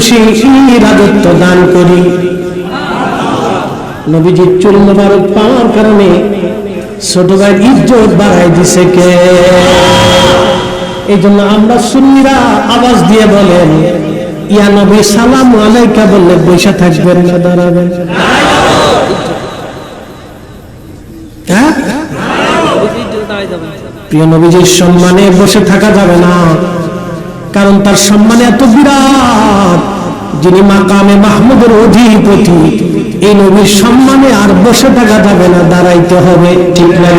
খুশি রাজত্ব দান করি। নবীজির চুল মোবারক পাওয়ার কারণে ছোট ভাই ইজ্জত বাড়াই দিছে কে? এই জন্য আমরা সুন্নিরা আওয়াজ দিয়ে বলেন, ইয়া নবী, সালাম আলাইকা বললে বৈশা থাকবেন না, দাঁড়াবেন। হ্যাঁ? প্রিয় নবীজির সম্মানে বসে থাকা যাবে না। কারণ তার সম্মানে এত বিরাট, যিনি মাকামে মাহমুদের অধিপতি, এই নবীর সম্মানে আর বসে থাকা যাবে না, দাঁড়াইতে হবে, ঠিক না?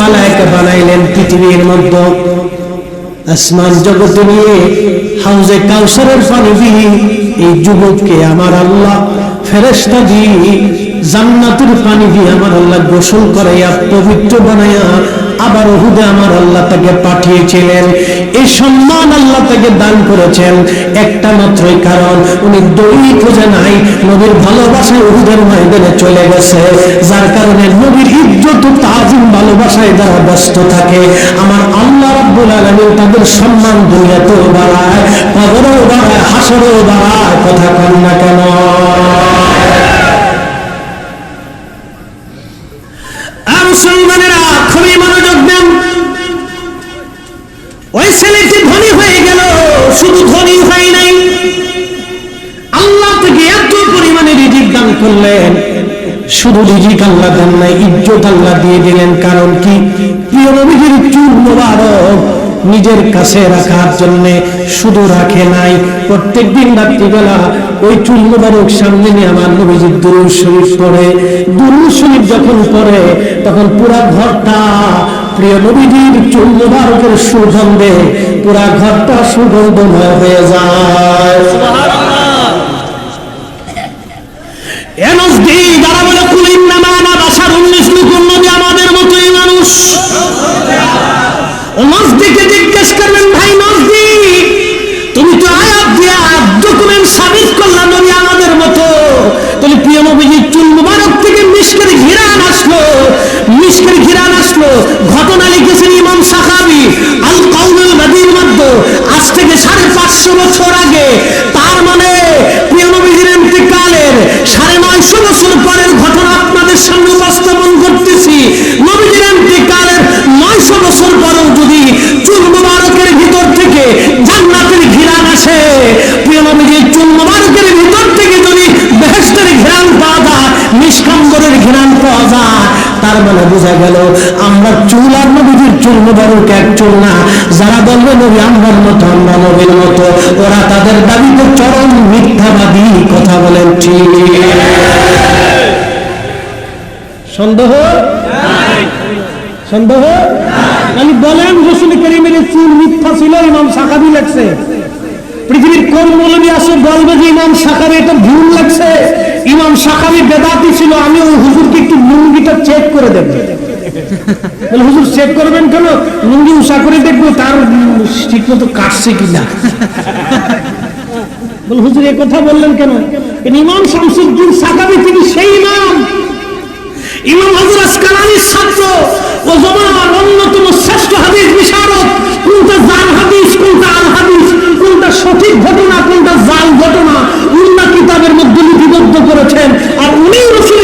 মালায়েকা বানাইলেন পৃথিবীর মধ্যে। আসমান জগতে নিয়ে হাউজে কাউসারের পানি দিয়ে এই যুবককে আমার আল্লাহ ফেরেস্তা দিয়ে জান্নাতের পানি দিয়ে আমার আল্লাহ গোসল করাইয়া পবিত্র বানাইয়া আবার ওহুদে আমার আল্লাহ তাকে পাঠিয়েছিলেন। এই সম্মান আল্লাহ তাকে দান করেছেন। একটা মাত্রই কারণ, উনি দড়ি খুঁজে নাই, নবীর ভালোবাসায় ওহুদের ময়দানে চলে গেছে। যার কারণে নবীর ইজ্জত তাজিম ভালোবাসায় যারা ব্যস্ত থাকে। আমার আল্লাহ রাব্বুল আলামিন তাদের সম্মান দুনিয়াতেও বাড়ায় কবরেও বাড়ায়, হাসরেও বাড়ায়, কথা কন না কেন? মুসলমানেরা খুবই মনোযোগ দেন। ওই ছেলেটি ধনী হয়ে গেল, শুধু ধনী হয় নাই। আল্লাহ থেকে এত পরিমাণে রিজিক দান করলেন, শুধু রিজিক আল্লাহ দেন নাই, ইজ্জত আল্লাহ দিয়ে দিলেন। কারণ কি? প্রিয় নবীজির চুল মোবারক নিজের কাছে রাখার জন্য শুধু রাখে নাই। প্রত্যেক দিন রাত্রিবেলা ওই চুল মোবারক সামনে নিয়ে আমার নবীজির দুরুদ শরীফ পড়ে। দুরুদ শরীফ যখন পড়ে, তখন পুরা ঘরটা প্রিয় নবীজির চুল মোবারকের সুগন্ধে পুরা ঘরটা সুগন্ধময় হয়ে যায়। আমাদের মতোই মানুষ। আসলো ঘটনা লিখেছেন ইমাম সাহাবি আল কাউনুল নদীর মধ্যে আজ থেকে সাড়ে পাঁচশো বছর আগে, তার মানে প্রিয় নবীজির সাড়ে নয়শো বছর পরের ঘটনা আপনাদের সামনে উপস্থাপন করতেছি। নবীজির ইন্তিকালের নয়শো বছর পরেও যদি চুল মুবারকের ভিতর থেকে জান্নাতের ঘিরান আসে, প্রিয় নবীজির চুল মুবারকের ভিতর থেকে যদি বেহেশতের ঘিরান পাওয়া যায় নিষ্কাম্বরের ঘিরান পাওয়া যায়, তার মানে বোঝা গেল মুবারক না। যারা বলবে, নবী মতো, আমরা নবীর মতো। ওরা তাদের দাবিতে চরম মিথ্যাবাদী কথা বলেন, ঠিক। সন্দেহ? সন্দেহ? বলেন, রসুল করিমের চুল মিথ্যা ছিল, ইমাম সাকাবি লাগছে পৃথিবীর কোন মৌলবী আসে বলবে যে ইমাম সাকাবি, এটা ভুল লাগছে ইমাম সাকাবি বেদাতি ছিল আমি ওই হুজুরকে একটু লুঙ্গিটা চেক করে দেব। হুজুর চেক করবেন কেন? লুঙ্গি উষা করে দেখব, তার ঠিক মতো কাটছে কিনা? হুজুর, এ কথা বললেন কেন? ইমাম শামসুদ্দিন সাকাবি তিনি সেই ইমাম। ইমাম আসকালানির ছাত্র ও অন্যতম শ্রেষ্ঠ হাদিস বিশারদ। কোনটা জাল হাদিস, কোনটা আল হাদিস, কোনটা সঠিক ঘটনা, কোনটা জাল ঘটনা উল্লা কিতাবের মধ্যে লিপিবদ্ধ করেছেন। আর উনি রসুল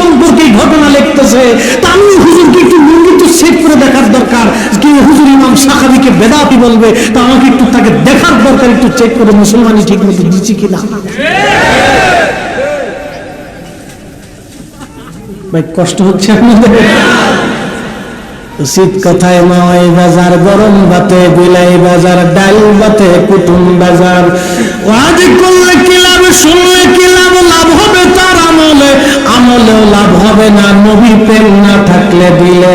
সম্পর্কে ঘটনা লিখতেছে। তা আমি হুজুরকে একটু করে দেখার দরকার। কি হুজুর ইমাম সাহাবিকে বেদাতি বলবে, তা আমাকে একটু তাকে দেখার দরকার, একটু চেক করে ঠিক মতো দিচ্ছি কিনা। ভাই, কষ্ট হচ্ছে আপনাদের উচিত কথায় মাওয়াই বাজার, গরম বাতে বিলাই বাজার, ডাল বাতে কুটুম বাজার। করলে কি শুনলে লাভ লাভ হবে তার আমলে আমলেও লাভ হবে না, নবী প্রেম না থাকলে দিলে।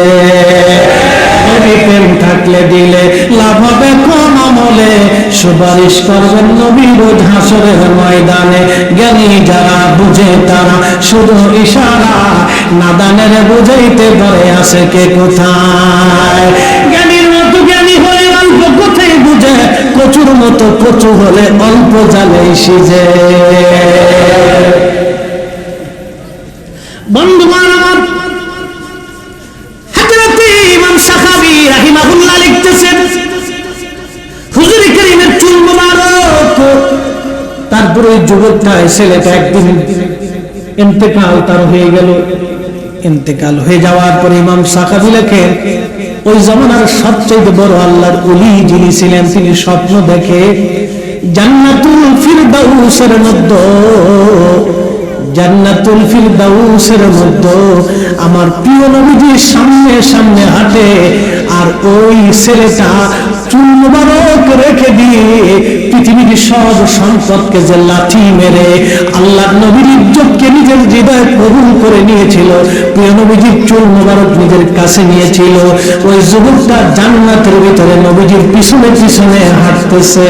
নবী প্রেম থাকলে দিলে লাভ হবে কোন আমলে। সুপারিশ করবেন নবী রোজ হাসরের ময়দানে। জ্ঞানী যারা বুঝে তারা শুধু ইশারা, নাদানের বুঝাইতে পারে আছে কে কোথায়? জ্ঞানীর মতো জ্ঞানী হয়ে অল্প কোথায় বুঝে, কচুর মতো কচু হলে অল্প জালে সিজে। ওই যুবকটায় ছেলেটা একদিন ইন্তেকাল তার হয়ে গেল। ইন্তেকাল হয়ে যাওয়ার পরে ইমাম সাকাবি লেখেন, ওই জমানার সবচেয়ে বড় আল্লাহর উলি যিনি ছিলেন, তিনি স্বপ্ন দেখে জান্নাতুল ফিরদাউসের মধ্যে জান্নাতুল ফিরদাউসের মধ্যে আমার প্রিয় নবীজির সামনে সামনে হাঁটে আর ওই ছেলেটা চুল রেখে দিয়ে পৃথিবীর সব সম্পদকে যে লাঠি মেরে আল্লাহ নবীর ইজ্জতকে নিজের হৃদয়ে কবুল করে নিয়েছিল, প্রিয় নবীজির চুল মুবারক নিজের কাছে নিয়েছিল, ওই যুবকটা জান্নাতের ভিতরে নবীজির পিছনে পিছনে হাঁটতেছে।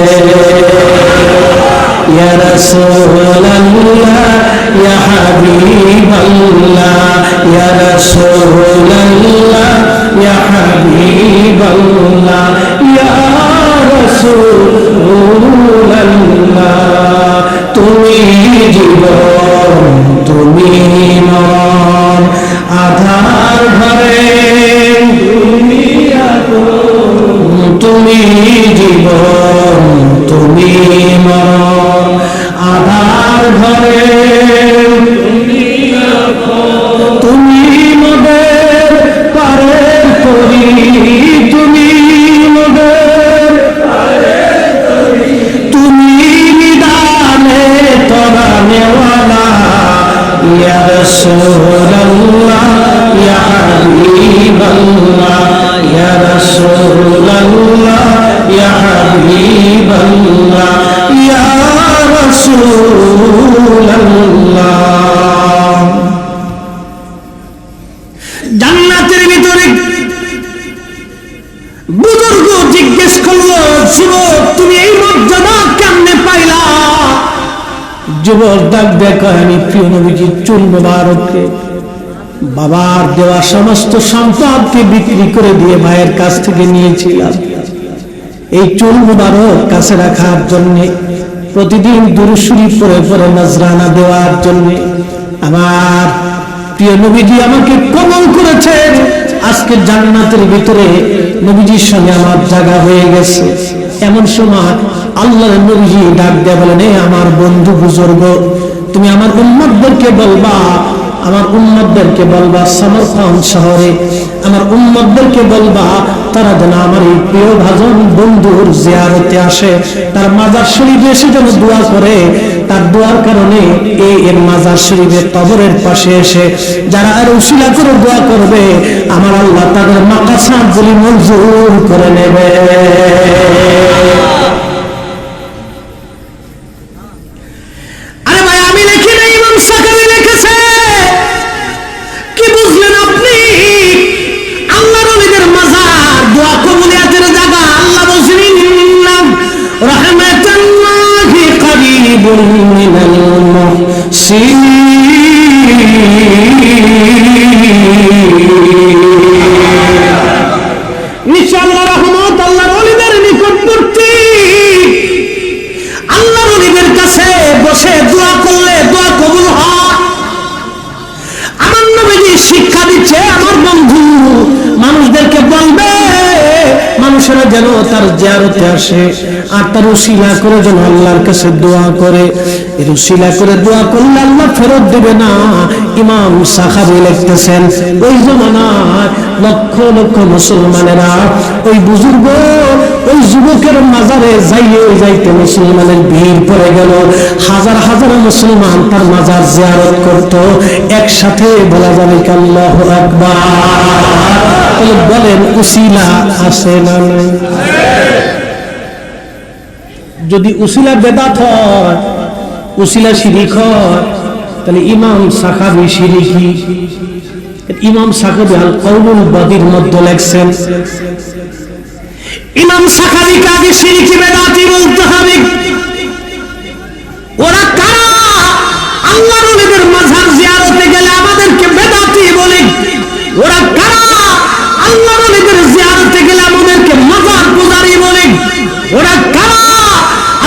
يا رسول الله يا حبيب الله يا رسول الله يا حبيب الله يا رسول الله তুমি জীবন তুমি মন আধার যুবক তুমি এই মর্যাদা কেমনে পাইলা? যুবক ডাক দেখো আমি প্রিয় নবীজির চুল মোবারককে, বাবার দেওয়া সমস্ত সম্পদকে বিক্রি করে দিয়ে ভাইয়ের কাছ থেকে নিয়েছিলাম। এই চুল কাছে রাখার জন্য, প্রতিদিন দুরুসুরি পরে পরে নজরানা দেওয়ার জন্য, আমার প্রিয় নবীজি আমাকে কমল করেছেন। আজকে জান্নাতের ভিতরে নবীজির সঙ্গে আমার জায়গা হয়ে গেছে। এমন সময় আল্লাহর নবীজি ডাক দেয়া বলেন, "এ আমার বন্ধু বুজুর্গ, তুমি আমার উম্মতদেরকে বলবা, আমার উম্মতদেরকে বলবা সমরখান শহরে, আমার উম্মতদেরকে বলবা, তারা যেন আমার এই প্রিয় ভাজন বন্ধুর জিয়ারতে আসে, তার মাজার শরীফে এসে যেন দোয়া করে তার দোয়ার কারণে এই এর মাজার শরীফের কবরের পাশে এসে যারা আর উশিলা করে দোয়া করবে, আমার আল্লাহ তাদের মাকাসাত বলি মঞ্জুর করে নেবে। আরে ভাই see জিয়ারতে আসে আর তার উসিলা করে যেন আল্লাহর কাছে দোয়া করে। এর উসিলা করে দোয়া করলে আল্লাহ ফেরত দেবে না। ইমাম সাহাবি লিখতেছেন, ওই জমানায় লক্ষ লক্ষ মুসলমানেরা, ওই বুজুর্গ, ওই যুবকের মাজারে যাইয়ে যাইতে মুসলমানের ভিড় পড়ে গেল। হাজার হাজার মুসলমান তার মাজার জিয়ারত করত। একসাথে বলা যাবে কাল্লাহ আকবার? বলেন উসিলা আছে না নাই? যদি উসিলা বেদাত হয়, উসিলা শিরিক হয়, তাহলে ইমাম সাকাবি শিরিকি। ইমাম সাকাবি আল কৌমুল বাদির মধ্যে লেখছেন, ইমাম সাকাবি কাবি শিরিকি বেদাতি বলতে হবে? ওরা কারা? আল্লাহ নবীদের মাঝার জিয়ারতে গেলে আমাদেরকে বেদাতি বলে। ওরা কারা? আল্লাহ নবীদের জিয়ারতে গেলে আমাদেরকে মাজার পূজারি বলে। ওরা কারা?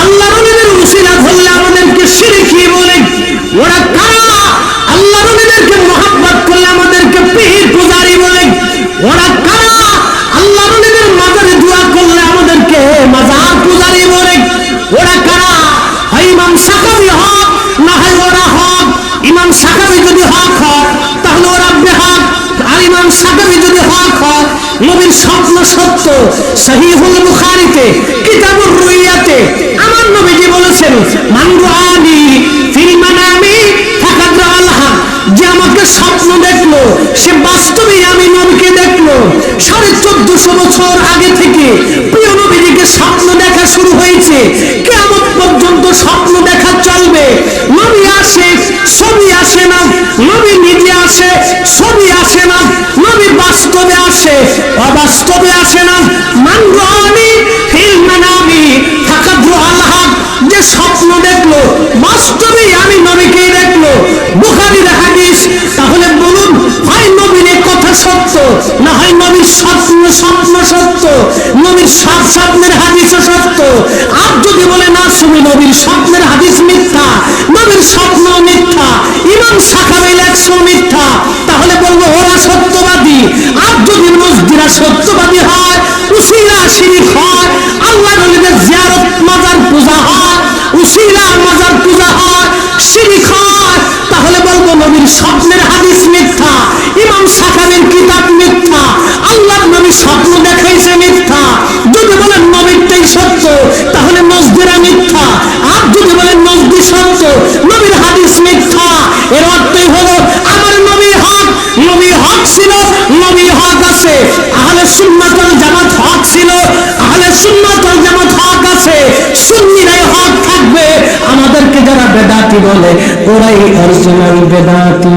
আল্লাহ আমাদের উসিলা ধরলে আমাদেরকে বাস্তবে আসে না। মানগ্রহণী ফিল মানামি ফাকাদ্রু যে স্বপ্ন দেখল, বাস্তবে আমি নবীকেই দেখল। বুখারীর হাদিস, তাহলে বলুন, হয় নবীর কথা সত্য, না হয় নবীর স্বপ্ন সত্য? যারা বেদাতি বলে ওরাই আর সুনাম বেদাতি।